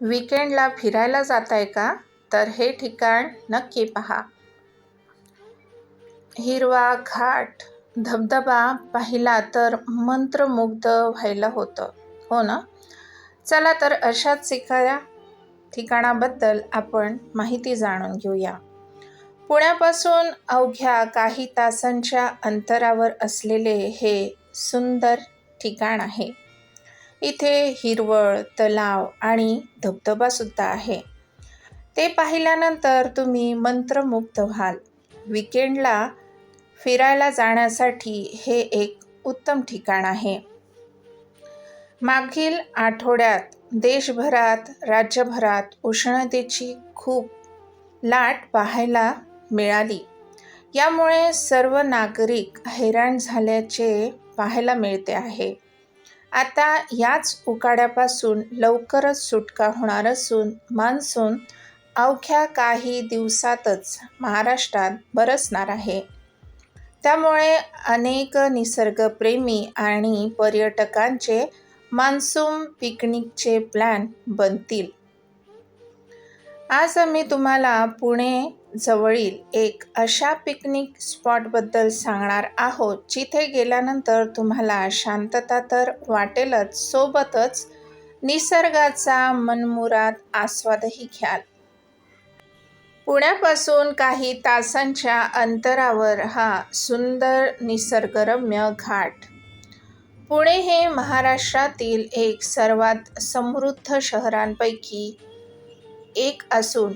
विकेंडला फिरायला जात आहे का? तर हे ठिकाण नक्की पहा. हिरवा घाट. धबधबा पाहिला तर मंत्रमुग्ध व्हायला होतं. हो ना? चला तर अशाच एखाद्या ठिकाणाबद्दल आपण माहिती जाणून घेऊया. पुण्यापासून अवघ्या काही तासांच्या अंतरावर असलेले हे सुंदर ठिकाण आहे. इथे हिरवळ तलाव आणि धबधबासुद्धा आहे. ते पाहिल्यानंतर तुम्ही मंत्रमुग्ध व्हाल. विकेंडला फिरायला जाण्यासाठी हे एक उत्तम ठिकाण आहे. मागील आठवड्यात देशभरात राज्यभरात उष्णतेची खूप लाट पाहायला मिळाली. यामुळे सर्व नागरिक हैराण झाल्याचे पाहायला मिळते आहे. आता याच उकाड्यापासून लवकरच सुटका होणार असून मान्सून अवघ्या काही दिवसातच महाराष्ट्रात बरसणार आहे. त्यामुळे अनेक निसर्गप्रेमी आणि पर्यटकांचे मान्सून पिकनिकचे प्लॅन बनतील. आज आम्ही तुम्हाला पुणे जवळील एक अशा पिकनिक स्पॉटबद्दल सांगणार आहोत जिथे गेल्यानंतर तुम्हाला शांतता तर वाटेलच सोबतच निसर्गाचा मनमुराद आस्वादही घ्याल. पुण्यापासून काही तासांच्या अंतरावर हा सुंदर निसर्गरम्य घाट. पुणे हे महाराष्ट्रातील एक सर्वात समृद्ध शहरांपैकी एक असून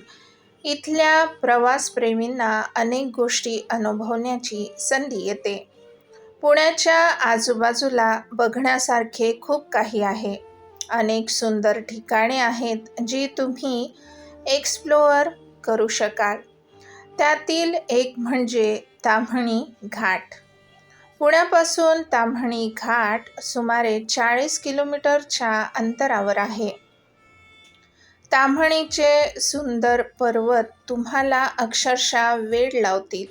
इथल्या प्रवासप्रेमींना अनेक गोष्टी अनुभवण्याची संधी येते. पुण्याच्या आजूबाजूला बघण्यासारखे खूप काही आहे. अनेक सुंदर ठिकाणे आहेत जी तुम्ही एक्सप्लोअर करू शकाल. त्यातील एक म्हणजे ताम्हणी घाट. पुण्यापासून ताम्हणी घाट सुमारे चाळीस किलोमीटरच्या अंतरावर आहे. ताम्हणीचे सुंदर पर्वत तुम्हाला अक्षरशः वेळ लावतील.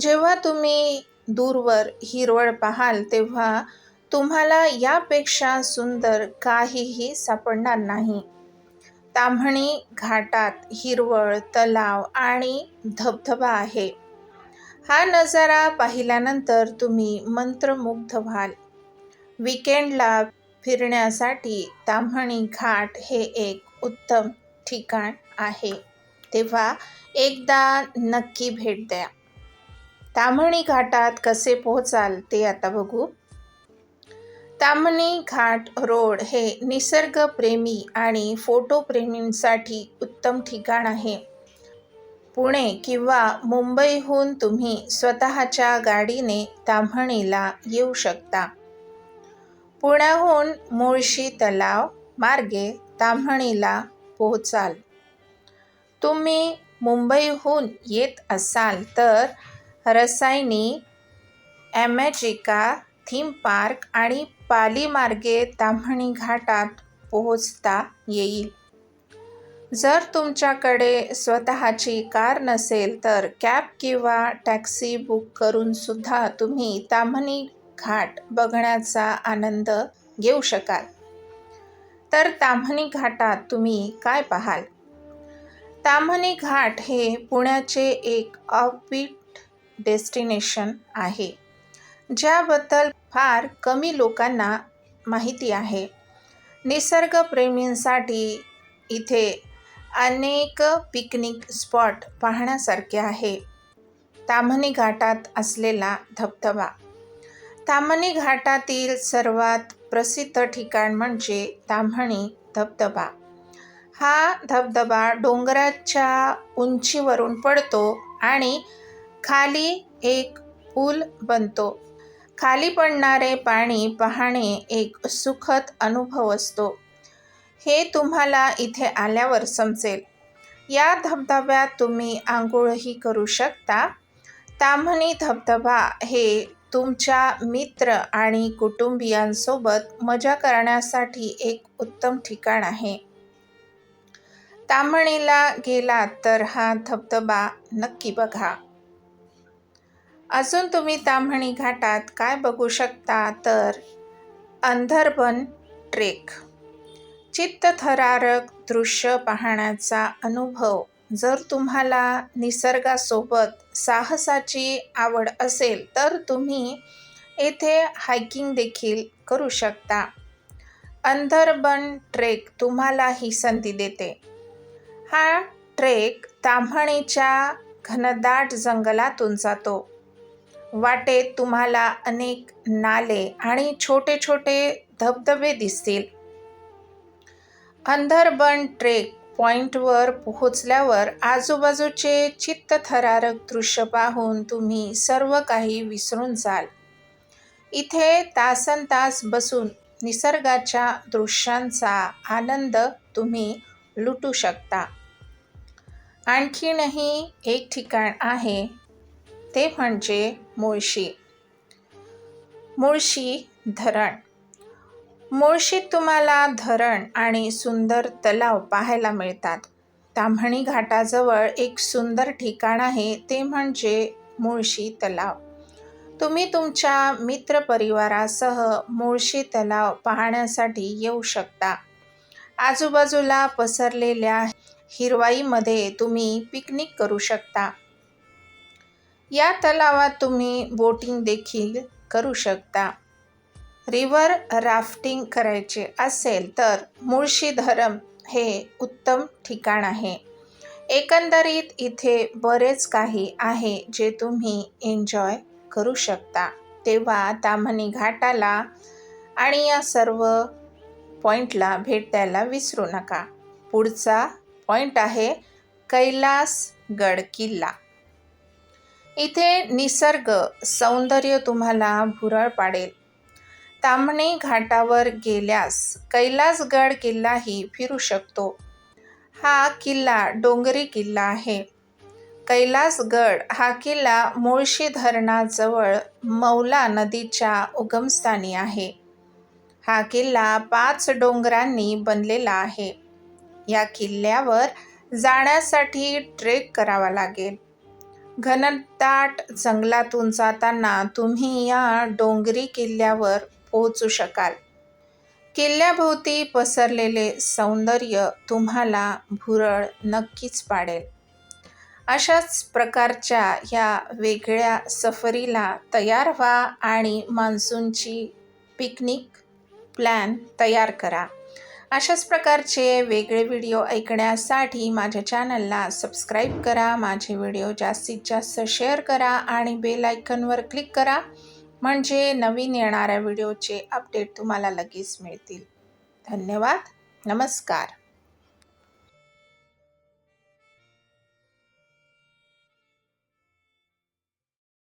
जेव्हा तुम्ही दूरवर हिरवळ पाहाल तेव्हा तुम्हाला यापेक्षा सुंदर काहीही सापडणार नाही. ताम्हणी घाटात हिरवळ तलाव आणि धबधबा आहे. हा नजारा पाहिल्यानंतर तुम्ही मंत्रमुग्ध व्हाल. विकेंडला फिरण्यासाठी ताम्हणी घाट हे एक उत्तम ठिकाण आहे. तेव्हा एकदा नक्की भेट द्या. ताम्हणी घाटात कसे पोहोचाल ते आता बघू. ताम्हणी घाट रोड हे निसर्गप्रेमी आणि फोटोप्रेमींसाठी उत्तम ठिकाण आहे. पुणे किंवा मुंबईहून तुम्ही स्वतःच्या गाडीने ताम्हणीला येऊ शकता. पुण्याहून मुळशी तलाव मार्गे ताम्हणीला पोहोचाल. तुम्ही मुंबईहून येत असाल तर रसायनी ॲमॅजिका थीम पार्क आणि पालीमार्गे ताम्हणी घाटात पोहोचता येईल. जर तुमच्याकडे स्वतःची कार नसेल तर कॅब किंवा टॅक्सी बुक करूनसुद्धा तुम्ही ताम्हणी घाट बघण्याचा आनंद घेऊ शकाल. तर ताम्हणी घाटात तुम्ही काय पाहाल? ताम्हणी घाट हे पुण्याचे एक ऑफबीट डेस्टिनेशन आहे ज्याबद्दल फार कमी लोकांना माहिती आहे. निसर्गप्रेमींसाठी इथे अनेक पिकनिक स्पॉट पाहण्यासारखे आहे. ताम्हणी घाटात असलेला धबधबा. ताम्हणी घाटातील सर्वात प्रसिद्ध ठिकाण म्हणजे ताम्हणी धबधबा. हा धबधबा डोंगराच्या उंचीवरून पडतो आणि खाली एक पूल बनतो. खाली पडणारे पाणी पाहणे एक सुखद अनुभव असतो. हे तुम्हाला इथे आल्यावर समजेल. या धबधब्यात तुम्ही आंघोळही करू शकता. ताम्हणी धबधबा हे तुमच्या मित्र आणि कुटुंबियांसोबत मजा करण्यासाठी एक उत्तम ठिकाण आहे. ताम्हणीला गेलात तर हा धबधबा नक्की बघा. अजून तुम्ही ताम्हणी घाटात काय बघू शकता तर अंधरबन ट्रेक. चित्तथरारक दृश्य पाहण्याचा अनुभव जर तुम्हाला निसर्गासोबत साहसाची आवड असेल तर तुम्ही येथे हायकिंग देखील करू शकता. अंधरबन ट्रेक तुम्हाला ही संधी देते. हा ट्रेक ताम्हणीच्या घनदाट जंगलातून जातो. वाटेत तुम्हाला अनेक नाले आणि छोटे छोटे धबधबे दिसतील. अंधरबन ट्रेक पॉइंटवर पोहोचल्यावर आजूबाजूचे चित्तथरारक दृश्य पाहून तुम्ही सर्व काही विसरून जाल. इथे तासन तास बसून निसर्गाच्या दृश्यांचा आनंद तुम्ही लुटू शकता. आणखीनही एक ठिकाण आहे ते म्हणजे मुळशी. मुळशी धरण. मुळशीत तुम्हाला धरण आणि सुंदर तलाव पाहायला मिळतात. ताम्हणी घाटाजवळ एक सुंदर ठिकाण आहे ते म्हणजे मुळशी तलाव. तुम्ही तुमच्या मित्रपरिवारासह मुळशी तलाव पाहण्यासाठी येऊ शकता. आजूबाजूला पसरलेल्या हिरवाईमध्ये तुम्ही पिकनिक करू शकता. या तलावात तुम्ही बोटिंग देखील करू शकता. रिवर राफ्टिंग करायचे असेल तर मुळशी धरम हे उत्तम ठिकाण आहे. एकंदरीत इथे बरेच काही आहे जे तुम्ही एन्जॉय करू शकता. तेव्हा ताम्हणी घाटाला आणि या सर्व पॉईंटला भेट द्यायला विसरू नका. पुढचा पॉईंट आहे कैलासगड किल्ला. इथे निसर्ग सौंदर्य तुम्हाला भुरळ पाडेल. ताम्हणी घाटावर गेल्यास कैलासगड किल्लाही फिरू शकतो. हा किल्ला डोंगरी किल्ला आहे. कैलासगड हा किल्ला मुळशी धरणाजवळ मौला नदीच्या उगमस्थानी आहे. हा किल्ला पाच डोंगरांनी बनलेला आहे. या किल्ल्यावर जाण्यासाठी ट्रेक करावा लागेल. घनदाट जंगलातून जाताना तुम्ही या डोंगरी किल्ल्यावर पोहोचू शकाल. किल्ल्याभोवती पसरलेले सौंदर्य तुम्हाला भुरळ नक्कीच पाडेल. अशाच प्रकारच्या ह्या वेगळ्या सफरीला तयार व्हा आणि मान्सूनची पिकनिक प्लॅन तयार करा. अशाच प्रकारचे वेगळे व्हिडिओ ऐकण्यासाठी माझ्या चॅनलला सबस्क्राईब करा माझे व्हिडिओ जास्तीत जास्त शेअर करा आणि बेल आयकनवर क्लिक करा. म्हणजे नवीन येणाऱ्या व्हिडिओचे अपडेट तुम्हाला लगेच मिळतील. धन्यवाद. नमस्कार.